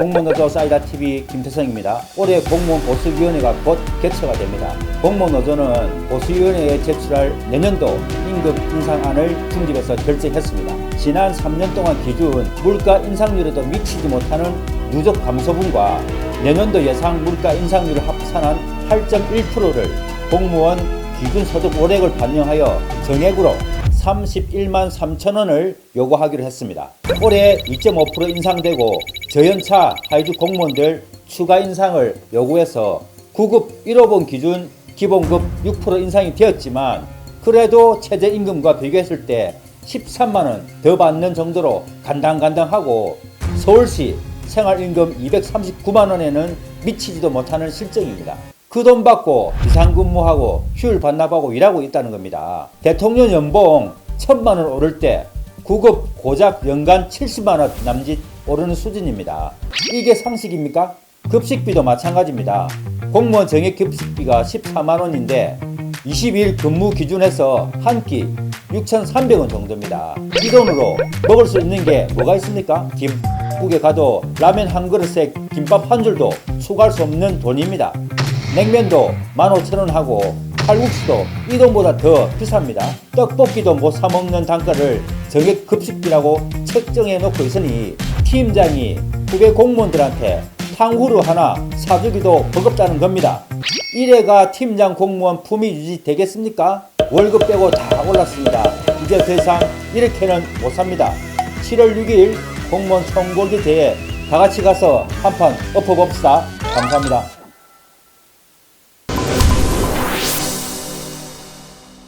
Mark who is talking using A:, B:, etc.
A: 공무원노조 사이다TV 김태성입니다. 올해 공무원 보수위원회가 곧 개최가 됩니다. 공무원노조는 보수위원회에 제출할 내년도 임금 인상안을 중집해서 결정했습니다. 지난 3년 동안 기준 물가 인상률에도 미치지 못하는 누적 감소분과 내년도 예상 물가 인상률을 합산한 8.1%를 공무원 기준 소득 월액을 반영하여 정액으로 31만 3천 원을 요구하기로 했습니다. 올해 2.5% 인상되고 저연차 하이드 공무원들 추가 인상을 요구해서 9급 1호봉 기준 기본급 6% 인상이 되었지만 그래도 최저임금과 비교했을 때 13만 원 더 받는 정도로 간당간당하고 서울시 생활임금 239만 원에는 미치지도 못하는 실정입니다. 그 돈 받고 비상근무하고 휴일 반납하고 일하고 있다는 겁니다. 대통령 연봉 천만 원 오를 때 9급 고작 연간 70만 원 남짓 오르는 수준입니다. 이게 상식입니까? 급식비도 마찬가지입니다. 공무원 정액 급식비가 14만 원인데 22일 근무 기준에서 한 끼 6,300원 정도입니다. 이 돈으로 먹을 수 있는 게 뭐가 있습니까? 김국에 가도 라면 한 그릇에 김밥 한 줄도 추가할 수 없는 돈입니다. 냉면도 15,000원 하고 칼국수도 이 돈보다 더 비쌉니다. 떡볶이도 못 사 먹는 단가를 정액 급식비라고 책정해 놓고 있으니 팀장이 후배 공무원들한테 탕후루 하나 사주기도 버겁다는 겁니다. 이래가 팀장 공무원 품위 유지 되겠습니까? 월급 빼고 다 올랐습니다. 이제 더 이상 이렇게는 못 삽니다. 7월 6일 공무원 총궐기 대회 다 같이 가서 한판 엎어봅시다. 감사합니다.